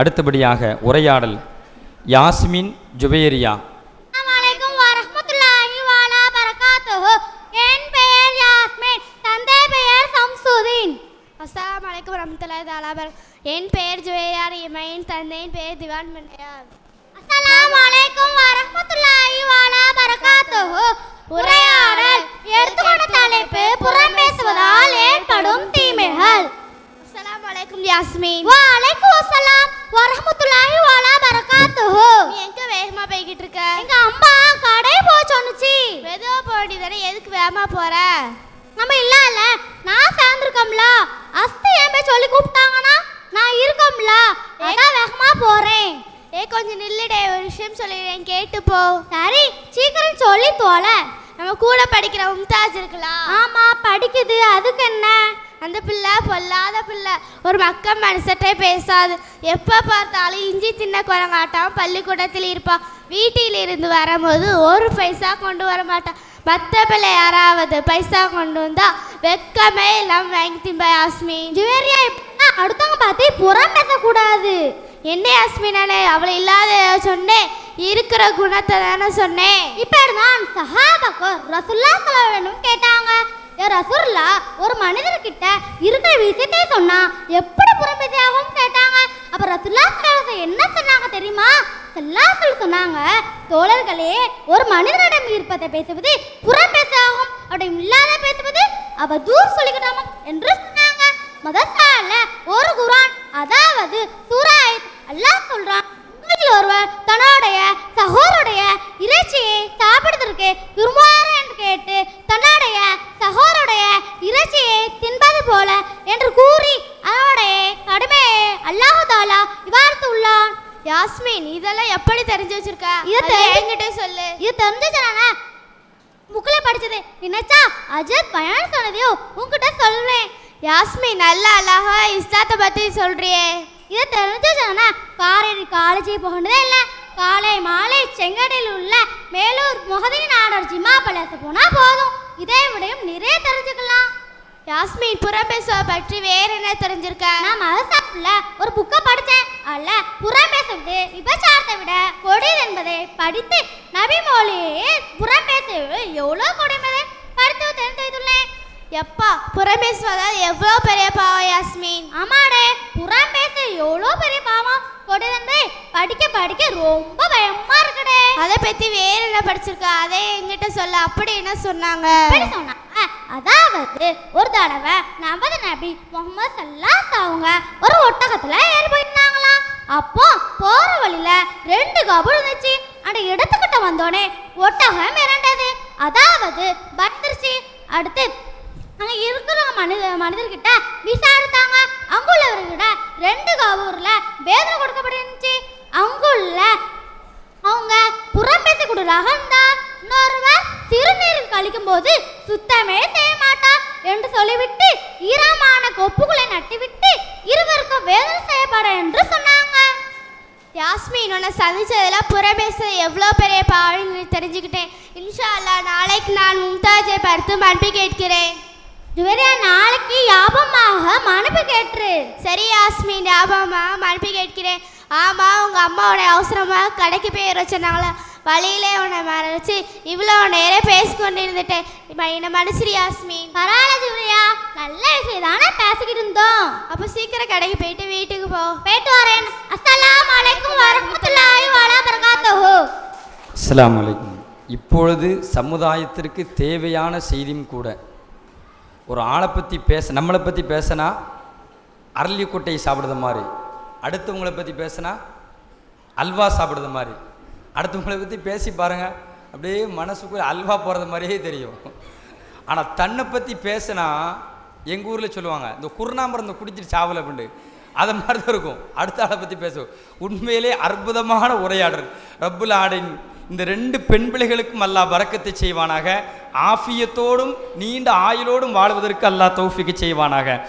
அடுத்தபடியாக உரையாடல் யாஸ்மின் ஜுபேரியா. என் பெயர் யாஸ்மின் தந்தை பெயர் சம்சுதீன் அஸ்ஸலாமு அலைக்கும் வரமத்துல்லாஹி தஆலா என் பெயர் ஜுவேயார் என் தந்தையின் பெயர் திவான் மன்னையார் அஸ்ஸலாமு அலைக்கும் வரஹ்மத்துல்லாஹி வஅலா பரகாத்துஹு. உரையாடல் எடுத்துக்கொண்ட தலைப்பு புறம் பேசுவதால் ஏற்படும் தீமைகள். அஸ்ஸலாமு அலைக்கும் யாஸ்மின். வ அலைக்கும் அஸ்ஸலாம். வரஹ்மத்துல்லாஹி வஅலா பரகாத்துஹு நீ எங்க வேகமா போய்கிட்டு இருக்க எங்க அம்மா கடை போ சொன்னுச்சு மெதுவா போடி தானே எதுக்கு வேகமா போற நம்ம இல்ல இல்ல நான் சேர்ந்திருக்கோம்ல அஸ்தி ஏன் போய் சொல்லி கூப்பிட்டாங்கன்னா நான் இருக்கோம்ல அதான் வேகமா போறேன் ஏ கொஞ்சம் நில்லுடே ஒரு விஷயம் சொல்லிடுறேன் கேட்டு போ சரி சீக்கிரம் சொல்லி தோலை நம்ம கூட படிக்கிற மும்தாஜ் இருக்கலாம் ஆமா படிக்குது அதுக்கு என்ன அந்த பிள்ளை பொல்லாத பிள்ளை. ஒரு மக்க மனுஷட்டே பேசாது. எப்போ பார்த்தாலும் இஞ்சி தின்ன குரங்காட்டம் பள்ளிக்கூடத்தில் இருப்பா. வீட்டில் இருந்து வரும்போது ஒரு பைசா கொண்டு வர மாட்டான் மற்ற பிள்ளை யாராவது பைசா கொண்டு வந்தா வெக்கமே இல்லாம வாங்கி திம்பா யாஸ்மின் ஜுவேரியா அடுத்தவங்க பார்த்து புறம் பேசக்கூடாது. என்ன யாஸ்மின் நானே? அவளை இல்லாத சொன்னேன். இருக்கிற குணத்தை தானே சொன்னேன். இப்ப நான் சஹாபாக்கு ரசுல்லா சொல்ல வேணும் கேட்டாங்க. ரசூல்லா ஒரு மனிதர்கிட்ட இருக்கிற விஷயத்தை சொன்னா எப்படி புறம்பேசி ஆகும் கேட்டாங்க. அப்ப ரசுல்லா என்ன சொன்னாங்க தெரியுமா? செல்லாசல் சொன்னாங்க தோழர்களே ஒரு மனிதனிடம் இருப்பதை பேசுவது புறம்பேசி ஆகும் அப்படி இல்லாத பேசுவது அவ தூர் சொல்லிக்கிட்டாமம் என்று சொன்னாங்க. மதசால ஒரு குரான் அதாவது சூராயத் அல்லாஹ் சொல்றான். இறைச்சியை தின்பது போல என்று கூறி அவனுடைய கடமையை அல்லாஹு தாலா இவ்வாறு உள்ளான் யாஸ்மின் இதெல்லாம் எப்படி தெரிஞ்சு வச்சிருக்க? இது என்கிட்ட சொல்லு. இது தெரிஞ்சுச்சானே புக்கில் படிச்சது. நினைச்சா அஜத் பயன் சொன்னதையோ உன்கிட்ட சொல்றேன். யாஸ்மின் நல்ல அழகா இஸ்லாத்தை பத்தி சொல்றியே. இது தெரிஞ்சுச்சானே காரையடி காலேஜ் போகணுதே இல்லை. காலை மாலை செங்கடையில் உள்ள மேலூர் முகதினி நாடர் ஜிமா பள்ளியாச போனா போதும். இதை விடையும் நிறைய தெரிஞ்சுக்கலாம். யாஸ்மின் புறம்பேசுவ பற்றி வேற என்ன தெரிஞ்சிருக்க? நான் மதசாப்பில் ஒரு புக்கை படித்தேன். அதில் புறம் பேசுவது விபச்சாரத்தை விட கொடியது என்பதை படித்து நபி மொழியே புறம் பேசுவது எவ்வளோ கொடுமையை படித்து தெரிந்து வைத்துள்ளேன். எப்பா புறம்பேசுவதால் எவ்வளோ பெரிய பாவம் யாஸ்மின்? ஆமாடே புறம் பேச எவ்வளோ பெரிய பாவம் கொடியது படிக்க படிக்க ரொம்ப பயமா இருக்குடே. அதை பத்தி வேற என்ன படிச்சிருக்க? அதே என்கிட்ட சொல்ல. அப்படி என்ன சொன்னாங்க? சொன்னாங்க. அதாவது ஒரு தடவை நமது நபி முகமது சல்லாஸ் அவங்க ஒரு ஒட்டகத்துல ஏறி போயிருந்தாங்களாம் அப்போ போற வழியில ரெண்டு கபு இருந்துச்சு. அந்த இடத்துக்கிட்ட வந்தோடனே ஒட்டகம் மிரண்டது. அதாவது பயந்துருச்சு. அடுத்து அங்க இருக்கிற மனித மனிதர்கிட்ட விசாரித்தாங்க அங்குள்ளவர்கிட்ட ரெண்டு கபூர்ல வேதனை கொடுக்கப்பட்டிருந்துச்சு அங்குள்ள அவங்க புறம் பேசி கழிக்கும் போது சுத்தமே செய்ய மாட்டார் என்று சொல்லிவிட்டு ஈரமான கொப்புகளை நட்டுவிட்டு இருவருக்கும் வேதனை செய்யப்பட என்று சொன்னாங்க யாஸ்மின் உன்னை சந்திச்சதுல புறம்பேச எவ்வளோ பெரிய பாவம் தெரிஞ்சுக்கிட்டேன் இன்ஷா அல்லாஹ் நாளைக்கு நான் மும்தாஜை பார்த்து மன்னிப்பு கேட்கிறேன் ஜுவரியா நாளைக்கு யாபமாக மனுப்பு கேட்டுரு சரி யாஸ்மின் ஞாபகமா மன்னிப்பு கேட்கிறேன் ஆமாம் உங்கள் அம்மாவோட அவசரமாக கடைக்கு போய் வச்சிருந்தாங்களா வழியிலே உன்னை மறைச்சு இவ்வளோ நேரம் பேசிக்கொண்டிருந்துட்டேன். இப்போ என்னை மனுஷரி யாஸ்மின். பரவாயில்ல ஜூலியா. நல்ல விஷயம் தானே பேசிக்கிட்டு இருந்தோம். அப்போ சீக்கிரம் கடைக்கு போயிட்டு வீட்டுக்கு போ. போயிட்டு வரேன். அஸ்ஸலாம் அலைக்கும் வரமத்துல்லாஹி வஅலா பரகாத்துஹு. அஸ்ஸலாமு அலைக்கும். இப்பொழுது சமுதாயத்திற்கு தேவையான செய்தியும் கூட. ஒரு ஆளை பற்றி பேச நம்மளை பற்றி பேசினா அரளிக்குட்டையை சாப்பிடுறது மாதிரி. அடுத்தவங்களை பற்றி பேசினா அல்வா சாப்பிடுறது மாதிரி. அடுத்தவங்களை பற்றி பேசி பாருங்கள் அப்படியே மனசுக்குள்ள அல்வா போகிறது மாதிரியே தெரியும். ஆனால் தன்னை பற்றி பேசினா எங்கள் ஊரில் சொல்லுவாங்க இந்த குருணாமரத்தை குடிச்சிட்டு சாவல அப்படின்ட்டு. அதை மாதிரி தான் இருக்கும். அடுத்த ஆளை பற்றி பேசுவோம். உண்மையிலே அற்புதமான உரையாடல். ரப்புல் ஆடின் இந்த ரெண்டு பெண் பிள்ளைகளுக்கும் அல்லாஹ் வரக்கத்தை செய்வானாக. ஆஃபியத்தோடும் நீண்ட ஆயுளோடும் வாழ்வதற்கு அல்லாஹ் தௌஃபிக்கு செய்வானாக.